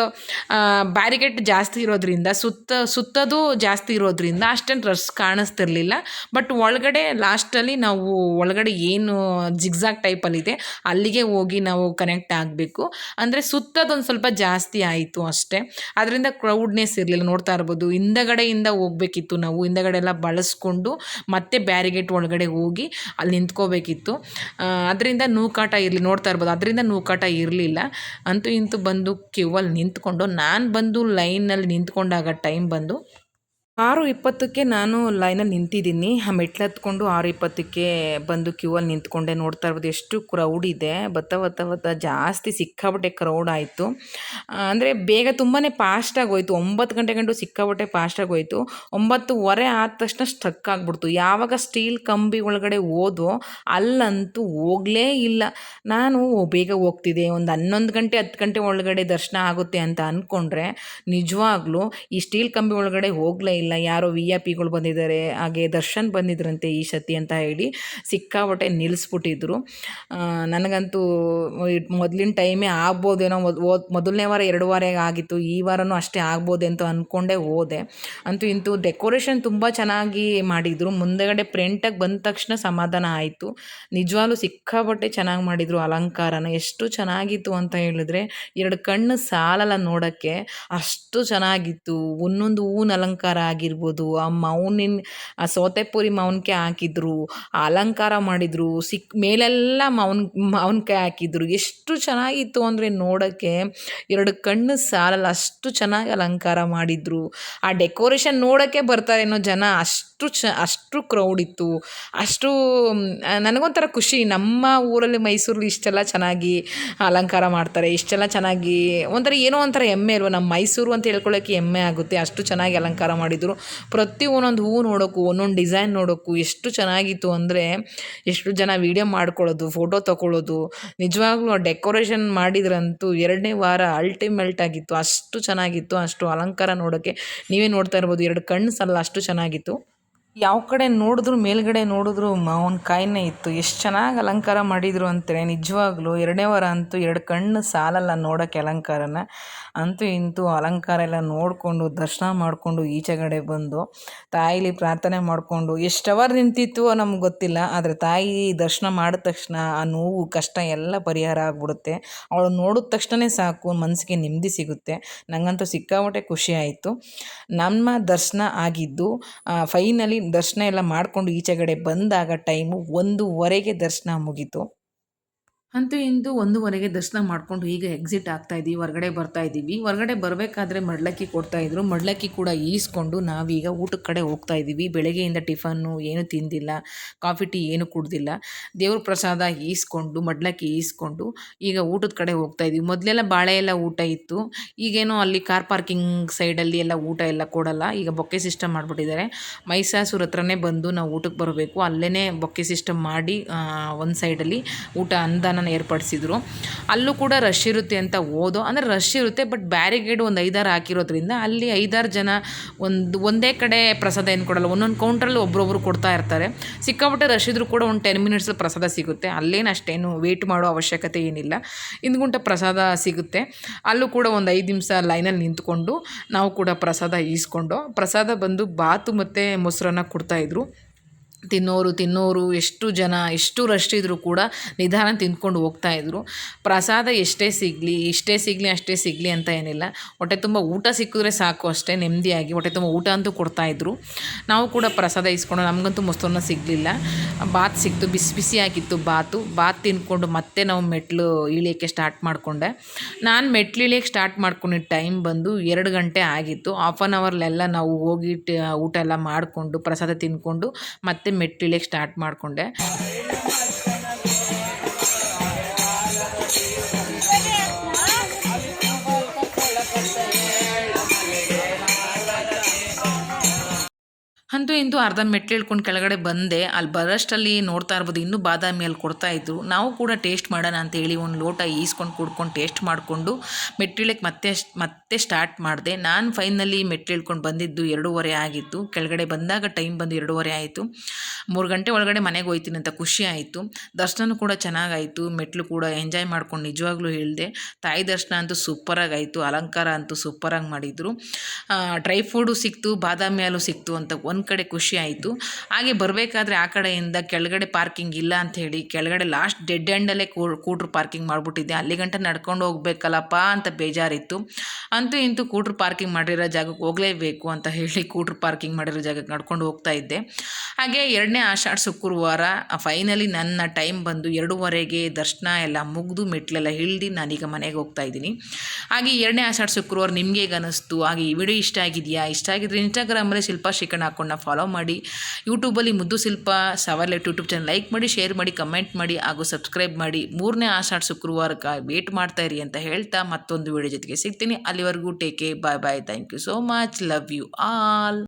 ಬ್ಯಾರಿಗೇಟ್ ಜಾಸ್ತಿ ಇರೋದ್ರಿಂದ ಸುತ್ತ, ಸುತ್ತೋದು ಜಾಸ್ತಿ ಇರೋದ್ರಿಂದ ಅಷ್ಟೇನು ರಶ್ ಕಾಣಿಸ್ತಿರ್ಲಿಲ್ಲ. ಬಟ್ ಒಳಗಡೆ ಲಾಸ್ಟಲ್ಲಿ ನಾವು ಒಳಗಡೆ ಏನು ಜಿಗ್ಜಾಗ್ ಟೈಪಲ್ಲಿದೆ ಅಲ್ಲಿಗೆ ಹೋಗಿ ನಾವು ಕನೆಕ್ಟ್ ಆಗಬೇಕು. ಅಂದರೆ ಸುತ್ತದೊಂದು ಸ್ವಲ್ಪ ಜಾಸ್ತಿ ಆಯಿತು ಅಷ್ಟೇ. ಅದರಿಂದ ಕ್ರೌಡ್ನೆಸ್ ಇರಲಿಲ್ಲ. ನೋಡ್ತಾ ಇರ್ಬೋದು, ಹಿಂದಗಡೆಯಿಂದ ಹೋಗಬೇಕಿತ್ತು ನಾವು. ಹಿಂದಗಡೆ ಎಲ್ಲ ಬಳಸ್ಕೊಂಡು ಮತ್ತೆ ಬ್ಯಾರಿಗೇಟ್ ಒಳಗಡೆ ಹೋಗಿ ಅಲ್ಲಿ ನಿಂತ್ಕೋಬೇಕಿತ್ತು. ಅದರಿಂದ ನೂಕಾಟ ಇರಲಿ, ನೋಡ್ತಾ ಇರ್ಬೋದು, ಅದರಿಂದ ನೂಕಾಟ ಇರಲಿಲ್ಲ. ಅಂತೂ ಇಂತೂ ಬಂದು ಕ್ಯೂ ಅಲ್ಲಿ ನಿಂತ್ಕೊಂಡು, ನಾನು ಬಂದು ಲೈನಲ್ಲಿ ನಿಂತ್ಕೊಂಡಾಗ ಟೈಮ್ ಬಂದು ಆರು ಇಪ್ಪತ್ತಕ್ಕೆ ನಾನು ಲೈನಲ್ಲಿ ನಿಂತಿದ್ದೀನಿ. ಆ ಮೆಟ್ಲು ಹತ್ಕೊಂಡು ಆರು ಇಪ್ಪತ್ತಕ್ಕೆ ಬಂದು ಕ್ಯೂ ಅಲ್ಲಿ ನಿಂತ್ಕೊಂಡೆ. ನೋಡ್ತಾ ಇರ್ಬೋದು ಎಷ್ಟು ಕ್ರೌಡ್ ಇದೆ. ಬತ್ತ ಬತ್ತ ಬತ್ತ ಜಾಸ್ತಿ ಸಿಕ್ಕಾಬಟ್ಟೆ ಕ್ರೌಡ್ ಆಯಿತು. ಅಂದರೆ ಬೇಗ ತುಂಬಾ ಫಾಸ್ಟಾಗಿ ಹೋಯಿತು. ಒಂಬತ್ತು ಗಂಟೆ ಗಂಟು ಸಿಕ್ಕಾಬಟ್ಟೆ ಫಾಸ್ಟಾಗಿ ಹೋಯ್ತು. ಒಂಬತ್ತುವರೆ ಆದ ತಕ್ಷಣ ಸ್ಟಕ್ ಆಗಿಬಿಡ್ತು. ಯಾವಾಗ ಸ್ಟೀಲ್ ಕಂಬಿ ಒಳಗಡೆ ಹೋದೋ ಅಲ್ಲಂತೂ ಹೋಗಲೇ ಇಲ್ಲ. ನಾನು ಬೇಗ ಹೋಗ್ತಿದ್ದೆ ಒಂದು ಹನ್ನೊಂದು ಗಂಟೆ, ಹತ್ತು ಗಂಟೆ ಒಳಗಡೆ ದರ್ಶನ ಆಗುತ್ತೆ ಅಂತ ಅಂದ್ಕೊಂಡ್ರೆ ನಿಜವಾಗ್ಲೂ ಈ ಸ್ಟೀಲ್ ಕಂಬಿ ಒಳಗಡೆ ಹೋಗಲೇ ಯಾರೋ ವಿ ಐ ಪಿಗಳು ಬಂದಿದ್ದಾರೆ, ಹಾಗೆ ದರ್ಶನ್ ಬಂದಿದ್ರಂತೆ ಈ ಸತಿ ಅಂತ ಹೇಳಿ ಸಿಕ್ಕಾಪಟ್ಟೆ ನಿಲ್ಲಿಸ್ಬಿಟ್ಟಿದ್ರು ನನಗಂತೂ ಮೊದಲಿನ ಟೈಮೇ ಆಗ್ಬೋದೇನೋ ಓದ್, ಮೊದಲನೇ ವಾರ, ಎರಡು ವಾರ ಆಗಿತ್ತು, ಈ ವಾರನೂ ಅಷ್ಟೇ ಆಗ್ಬೋದೇಂತ ಅಂದ್ಕೊಂಡೇ ಹೋದೆ. ಅಂತೂ ಇಂತೂ ಡೆಕೋರೇಷನ್ ತುಂಬ ಚೆನ್ನಾಗಿ ಮಾಡಿದರು, ಮುಂದೆಗಡೆ ಪ್ರಿಂಟಾಗಿ ಬಂದ ತಕ್ಷಣ ಸಮಾಧಾನ ಆಯಿತು. ನಿಜವಾಗ್ಲೂ ಸಿಕ್ಕಾಪಟ್ಟೆ ಚೆನ್ನಾಗಿ ಮಾಡಿದರು ಅಲಂಕಾರನ, ಎಷ್ಟು ಚೆನ್ನಾಗಿತ್ತು ಅಂತ ಹೇಳಿದ್ರೆ, ಎರಡು ಕಣ್ಣು ಸಾಲಲ್ಲ ನೋಡೋಕ್ಕೆ, ಅಷ್ಟು ಚೆನ್ನಾಗಿತ್ತು, ಒಂದೊಂದು ಹೂವಿನ ಅಲಂಕಾರ ಆಗಿರ್ಬೋದು, ಆ ಮೌನಿನ, ಆ ಸೌತೆಪುರಿ ಮೌನ್ಕೆ ಹಾಕಿದ್ರು ಅಲಂಕಾರ ಮಾಡಿದರು, ಸಿಕ್, ಮೇಲೆಲ್ಲ ಮೌನ್ ಮೌನ್ಕೆ ಹಾಕಿದ್ರು. ಎಷ್ಟು ಚೆನ್ನಾಗಿತ್ತು ಅಂದರೆ ನೋಡೋಕ್ಕೆ ಎರಡು ಕಣ್ಣು ಸಾಲಲ್ಲ, ಅಷ್ಟು ಚೆನ್ನಾಗಿ ಅಲಂಕಾರ ಮಾಡಿದರು. ಆ ಡೆಕೋರೇಷನ್ ನೋಡೋಕ್ಕೆ ಬರ್ತಾರೇನೋ ಜನ ಅಷ್ಟು ಚ, ಅಷ್ಟು ಕ್ರೌಡ್ ಇತ್ತು. ಅಷ್ಟು ನನಗೊಂಥರ ಖುಷಿ. ನಮ್ಮ ಊರಲ್ಲಿ ಮೈಸೂರಲ್ಲಿ ಇಷ್ಟೆಲ್ಲ ಚೆನ್ನಾಗಿ ಅಲಂಕಾರ ಮಾಡ್ತಾರೆ, ಇಷ್ಟೆಲ್ಲ ಚೆನ್ನಾಗಿ ಒಂಥರ ಏನೋ ಒಂಥರ ಹೆಮ್ಮೆ ಇಲ್ವ ನಮ್ಮ ಮೈಸೂರು ಅಂತ ಹೇಳ್ಕೊಳ್ಳೋಕ್ಕೆ ಹೆಮ್ಮೆ ಆಗುತ್ತೆ, ಅಷ್ಟು ಚೆನ್ನಾಗಿ ಅಲಂಕಾರ ಮಾಡಿದರು. ಪ್ರತಿ ಒಂದೊಂದು ಹೂವು ನೋಡೋಕ್ಕೂ ಒಂದೊಂದು ಡಿಸೈನ್ ನೋಡೋಕ್ಕೂ ಎಷ್ಟು ಚೆನ್ನಾಗಿತ್ತು ಅಂದರೆ ಎಷ್ಟು ಜನ ವೀಡಿಯೋ ಮಾಡ್ಕೊಳ್ಳೋದು, ಫೋಟೋ ತಗೊಳ್ಳೋದು ನಿಜವಾಗ್ಲೂ ಆ ಡೆಕೋರೇಷನ್ ಮಾಡಿದ್ರಂತೂ ಎರಡನೇ ವಾರ ಅಲ್ಟಿಮೇಟ್ ಆಗಿತ್ತು. ಅಷ್ಟು ಚೆನ್ನಾಗಿತ್ತು, ಅಷ್ಟು ಅಲಂಕಾರ ನೋಡೋಕ್ಕೆ ನೀವೇ ನೋಡ್ತಾ ಇರ್ಬೋದು, ಎರಡು ಕಣ್ಣು ಸಲ್ಲ ಅಷ್ಟು ಚೆನ್ನಾಗಿತ್ತು. ಯಾವ ಕಡೆ ನೋಡಿದ್ರು ಮೇಲ್ಗಡೆ ನೋಡಿದ್ರು ಮಾವಿನಕಾಯಿನೇ ಇತ್ತು. ಎಷ್ಟು ಚೆನ್ನಾಗಿ ಅಲಂಕಾರ ಮಾಡಿದರು ಅಂತಾರೆ ನಿಜವಾಗ್ಲೂ ಎರಡನೇ ವಾರ ಅಂತೂ ಎರಡು ಕಣ್ಣು ಸಾಲಲ್ಲ ನೋಡೋಕ್ಕೆ ಅಲಂಕಾರನ. ಅಂತೂ ಇಂತೂ ಅಲಂಕಾರ ಎಲ್ಲ ನೋಡಿಕೊಂಡು, ದರ್ಶನ ಮಾಡಿಕೊಂಡು ಈಚೆಗಡೆ ಬಂದು, ತಾಯಿಲಿ ಪ್ರಾರ್ಥನೆ ಮಾಡಿಕೊಂಡು, ಎಷ್ಟು ಅವರ್ ನಿಂತಿತ್ತು ನಮ್ಗೆ ಗೊತ್ತಿಲ್ಲ, ಆದರೆ ತಾಯಿ ದರ್ಶನ ಮಾಡಿದ ತಕ್ಷಣ ಆ ನೋವು, ಕಷ್ಟ ಎಲ್ಲ ಪರಿಹಾರ ಆಗಿಬಿಡುತ್ತೆ. ಅವಳು ನೋಡಿದ ತಕ್ಷಣವೇ ಸಾಕು ಮನಸ್ಸಿಗೆ ನೆಮ್ಮದಿ ಸಿಗುತ್ತೆ. ನನಗಂತೂ ಸಿಕ್ಕಾಪಟ್ಟೆ ಖುಷಿ ಆಯಿತು. ನಮ್ಮ ದರ್ಶನ ಆಗಿದ್ದು ಫೈನಲಿ ದರ್ಶನ ಎಲ್ಲ ಮಾಡಿಕೊಂಡು ಈಚೆಗಡೆ ಬಂದಾಗ ಟೈಮು ಒಂದೂವರೆಗೆ ದರ್ಶನ ಮುಗೀತು. ಅಂತೂ ಇಂದು ಒಂದೂವರೆಗೆ ದರ್ಶನ ಮಾಡಿಕೊಂಡು ಈಗ ಎಕ್ಸಿಟ್ ಆಗ್ತಾ ಇದ್ದೀವಿ ಹೊರಗಡೆ ಬರ್ತಾ ಇದ್ದೀವಿ ಹೊರಗಡೆ ಬರಬೇಕಾದ್ರೆ ಮಡ್ಲಕ್ಕಿ ಕೊಡ್ತಾ ಇದ್ರು. ಮಡ್ಲಕ್ಕಿ ಕೂಡ ಈಸ್ಕೊಂಡು ನಾವೀಗ ಊಟದ ಕಡೆ ಹೋಗ್ತಾ ಇದ್ದೀವಿ ಬೆಳಗ್ಗೆಯಿಂದ ಟಿಫನ್ನು ಏನು ತಿಂದಿಲ್ಲ. ಕಾಫಿ, ಟೀ ಏನು ಕುಡ್ದಿಲ್ಲ. ದೇವ್ರ ಪ್ರಸಾದ ಈಸ್ಕೊಂಡು, ಮಡ್ಲಕ್ಕಿ ಈಸ್ಕೊಂಡು ಈಗ ಊಟದ ಕಡೆ ಹೋಗ್ತಾ ಇದ್ದೀವಿ ಮೊದಲೆಲ್ಲ ಬಾಳೆ ಎಲ್ಲ ಊಟ ಇತ್ತು. ಈಗೇನೋ ಅಲ್ಲಿ ಕಾರ್ ಪಾರ್ಕಿಂಗ್ ಸೈಡಲ್ಲಿ ಎಲ್ಲ ಊಟ ಎಲ್ಲ ಕೊಡಲ್ಲ. ಈಗ ಬೊಕ್ಕೆ ಸಿಸ್ಟಮ್ ಮಾಡಿಬಿಟ್ಟಿದ್ದಾರೆ. ಮೈಸಾಸುರ ಹತ್ರನೇ ಬಂದು ನಾವು ಊಟಕ್ಕೆ ಬರಬೇಕು. ಅಲ್ಲೇ ಬೊಕ್ಕೆ ಸಿಸ್ಟಮ್ ಮಾಡಿ ಒಂದು ಸೈಡಲ್ಲಿ ಊಟ ಅನುದಾನ ಏರ್ಪಡಿಸಿದ್ರು. ಅಲ್ಲೂ ಕೂಡ ರಶ್ ಇರುತ್ತೆ ಅಂತ ಓದೋ. ಅಂದರೆ ರಶ್ ಇರುತ್ತೆ ಬಟ್ ಬ್ಯಾರಿಗೇಡ್ ಒಂದು ಐದಾರು ಹಾಕಿರೋದ್ರಿಂದ ಅಲ್ಲಿ ಐದಾರು ಜನ ಒಂದು, ಒಂದೇ ಕಡೆ ಪ್ರಸಾದ ಏನು ಕೊಡಲ್ಲ. ಒಂದೊಂದು ಕೌಂಟ್ರಲ್ಲಿ ಒಬ್ರೊಬ್ರು ಕೊಡ್ತಾ ಇರ್ತಾರೆ. ಸಿಕ್ಕಾಪಟ್ಟೆ ರಶ್ ಇದ್ರೂ ಕೂಡ ಒಂದು ಟೆನ್ ಮಿನಿಟ್ಸ್ ಪ್ರಸಾದ ಸಿಗುತ್ತೆ. ಅಲ್ಲೇನು ಅಷ್ಟೇನು ವೇಟ್ ಮಾಡೋ ಅವಶ್ಯಕತೆ ಏನಿಲ್ಲ. ಇಂದ್ಗುಂಟ ಪ್ರಸಾದ ಸಿಗುತ್ತೆ. ಅಲ್ಲೂ ಕೂಡ ಒಂದು ಐದು ನಿಮಿಷ ಲೈನಲ್ಲಿ ನಿಂತ್ಕೊಂಡು ನಾವು ಕೂಡ ಪ್ರಸಾದ ಈಸ್ಕೊಂಡು ಪ್ರಸಾದ ಬಂದು ಬಾತು ಮತ್ತು ಮೊಸರನ್ನ ಕೊಡ್ತಾಯಿದ್ರು ತಿನ್ನೋರು ತಿನ್ನೋರು, ಎಷ್ಟು ಜನ, ಎಷ್ಟು ರಶ್ ಇದ್ದರೂ ಕೂಡ ನಿಧಾನ ತಿಂದ್ಕೊಂಡು ಹೋಗ್ತಾಯಿದ್ರು ಪ್ರಸಾದ ಎಷ್ಟೇ ಸಿಗಲಿ, ಇಷ್ಟೇ ಸಿಗಲಿ, ಅಷ್ಟೇ ಸಿಗಲಿ ಅಂತ ಏನಿಲ್ಲ. ಹೊಟ್ಟೆ ತುಂಬ ಊಟ ಸಿಕ್ಕಿದ್ರೆ ಸಾಕು ಅಷ್ಟೇ, ನೆಮ್ಮದಿಯಾಗಿ ಹೊಟ್ಟೆ ತುಂಬ ಊಟ ಅಂತೂ ಕೊಡ್ತಾಯಿದ್ರು ನಾವು ಕೂಡ ಪ್ರಸಾದ ಇಸ್ಕೊಂಡು, ನಮಗಂತೂ ಮೊಸರನ್ನ ಸಿಗಲಿಲ್ಲ. ಬಾತ್ ಸಿಕ್ತು, ಬಿಸಿ ಬಿಸಿ ಆಗಿತ್ತು ಬಾತು. ಬಾತ್ ತಿಂದ್ಕೊಂಡು ಮತ್ತೆ ನಾವು ಮೆಟ್ಲು ಇಳಿಯೋಕ್ಕೆ ಸ್ಟಾರ್ಟ್ ಮಾಡಿಕೊಂಡೆ. ನಾನು ಮೆಟ್ಲು ಇಳಿಯೋಕ್ಕೆ ಸ್ಟಾರ್ಟ್ ಮಾಡ್ಕೊಂಡಿದ್ದ ಟೈಮ್ ಬಂದು ಎರಡು ಗಂಟೆ ಆಗಿತ್ತು. ಹಾಫ್ ಆನ್ ಅವರ್ಲೆಲ್ಲ ನಾವು ಹೋಗಿ ಊಟ ಎಲ್ಲ ಮಾಡಿಕೊಂಡು, ಪ್ರಸಾದ ತಿಂದ್ಕೊಂಡು ಮತ್ತೆ ಮೆಟ್ಲು ಸ್ಟಾರ್ಟ್ ಮಾಡಿಕೊಂಡೆ. ಅಂತೂ ಇಂತೂ ಅರ್ಧ ಮೆಟ್ಲು ಇಳ್ಕೊಂಡು ಕೆಳಗಡೆ ಬಂದೆ. ಅಲ್ಲಿ ಬರೋಷ್ಟಲ್ಲಿ ನೋಡ್ತಾ ಇರ್ಬೋದು, ಇನ್ನೂ ಬಾದಾಮಿ ಅಲ್ಲಿ ಕೊಡ್ತಾ ಇದ್ರು. ನಾವು ಕೂಡ ಟೇಸ್ಟ್ ಮಾಡೋಣ ಅಂತ ಹೇಳಿ ಒಂದು ಲೋಟ ಈಸ್ಕೊಂಡು ಕುಡ್ಕೊಂಡು ಟೇಸ್ಟ್ ಮಾಡಿಕೊಂಡು ಮೆಟ್ಟಿಳಕ್ಕೆ ಮತ್ತೆ ಮತ್ತೆ ಸ್ಟಾರ್ಟ್ ಮಾಡಿದೆ. ನಾನು ಫೈನಲಿ ಮೆಟ್ಲು ಇಳ್ಕೊಂಡು ಬಂದಿದ್ದು ಎರಡೂವರೆ ಆಗಿತ್ತು. ಕೆಳಗಡೆ ಬಂದಾಗ ಟೈಮ್ ಬಂದು ಎರಡೂವರೆ ಆಯಿತು. ಮೂರು ಗಂಟೆ ಒಳಗಡೆ ಮನೆಗೆ ಹೋಯ್ತೀನಿ ಅಂತ ಖುಷಿ ಆಯಿತು. ದರ್ಶನ ಕೂಡ ಚೆನ್ನಾಗಾಯಿತು. ಮೆಟ್ಲು ಕೂಡ ಎಂಜಾಯ್ ಮಾಡ್ಕೊಂಡು ನಿಜವಾಗ್ಲೂ ಹೇಳಿದೆ. ತಾಯಿ ದರ್ಶನ ಅಂತೂ ಸೂಪರಾಗಿ ಆಯಿತು ಅಲಂಕಾರ ಅಂತೂ ಸೂಪರಾಗಿ ಮಾಡಿದರು. ಡ್ರೈ ಫ್ರೂಟು ಸಿಕ್ತು, ಬಾದಾಮಿ ಹಾಲು ಸಿಕ್ತು ಅಂತ ಒಂದು ಕಡೆ ಖುಷಿ ಆಯಿತು. ಹಾಗೆ ಬರಬೇಕಾದ್ರೆ ಆ ಕಡೆಯಿಂದ ಕೆಳಗಡೆ ಪಾರ್ಕಿಂಗ್ ಇಲ್ಲ ಅಂತ ಹೇಳಿ, ಕೆಳಗಡೆ ಲಾಸ್ಟ್ ಡೆಡ್ ಎಂಡಲ್ಲೇ ಕೂಟ್ರು ಪಾರ್ಕಿಂಗ್ ಮಾಡಿಬಿಟ್ಟಿದ್ದೆ. ಅಲ್ಲಿ ಗಂಟ ನಡ್ಕೊಂಡು ಹೋಗ್ಬೇಕಲ್ಲಪ್ಪ ಅಂತ ಬೇಜಾರಿತ್ತು. ಅಂತೂ ಇಂತೂ ಕೂಟ್ರು ಪಾರ್ಕಿಂಗ್ ಮಾಡಿರೋ ಜಾಗಕ್ಕೆ ಹೋಗಲೇಬೇಕು ಅಂತ ಹೇಳಿ ಕೂಟ್ರು ಪಾರ್ಕಿಂಗ್ ಮಾಡಿರೋ ಜಾಗಕ್ಕೆ ನಡ್ಕೊಂಡು ಹೋಗ್ತಾ ಇದ್ದೆ. ಹಾಗೆ ಎರಡನೇ ಆಷಾಢ ಶುಕ್ರವಾರ ಫೈನಲಿ ನನ್ನ ಟೈಮ್ ಬಂದು ಎರಡೂವರೆಗೆ ದರ್ಶನ ಎಲ್ಲ ಮುಗಿದು ಮೆಟ್ಲೆಲ್ಲ ಹಿಳ್ದು ನಾನೀಗ ಮನೆಗೆ ಹೋಗ್ತಾ ಇದ್ದೀನಿ. ಹಾಗೆ ಎರಡನೇ ಆಷಾಢ ಶುಕ್ರವಾರ ನಿಮಗೆ ಹೇಗೆ ಅನ್ನಿಸ್ತು ಹಾಗೆ ಈ ವಿಡಿಯೋ ಇಷ್ಟ ಆಗಿದೆಯಾ? ಇಷ್ಟ ಆಗಿದ್ರೆ ಇನ್ಸ್ಟಾಗ್ರಾಮಲ್ಲಿ ಶಿಲ್ಪಾ ಶಿಕ್ಷಣ ಹಾಕೊಂಡು ಫಾಲೋ ಮಾಡಿ. ಯೂಟ್ಯೂಬಲ್ಲಿ ಮುದ್ದು ಶಿಲ್ಪ, ಸವರ್ಲೆಟ್ ಯೂಟ್ಯೂಬ್ ಚಾನಲ್ ಲೈಕ್ ಮಾಡಿ ಶೇರ್ ಮಾಡಿ ಕಮೆಂಟ್ ಮಾಡಿ, ಹಾಗೂ ಸಬ್ಸ್ಕ್ರೈಬ್ ಮಾಡಿ. ಮೂರನೇ ಆಷಾಢ ಶುಕ್ರವಾರಕ್ಕೆ ವೇಟ್ ಮಾಡ್ತಾ ಇರಿ ಅಂತ ಹೇಳ್ತಾ ಮತ್ತೊಂದು ವಿಡಿಯೋ ಜೊತೆಗೆ ಸಿಗ್ತೀನಿ. ಅಲ್ಲಿವರೆಗೂ take care bye bye thank you so much love you all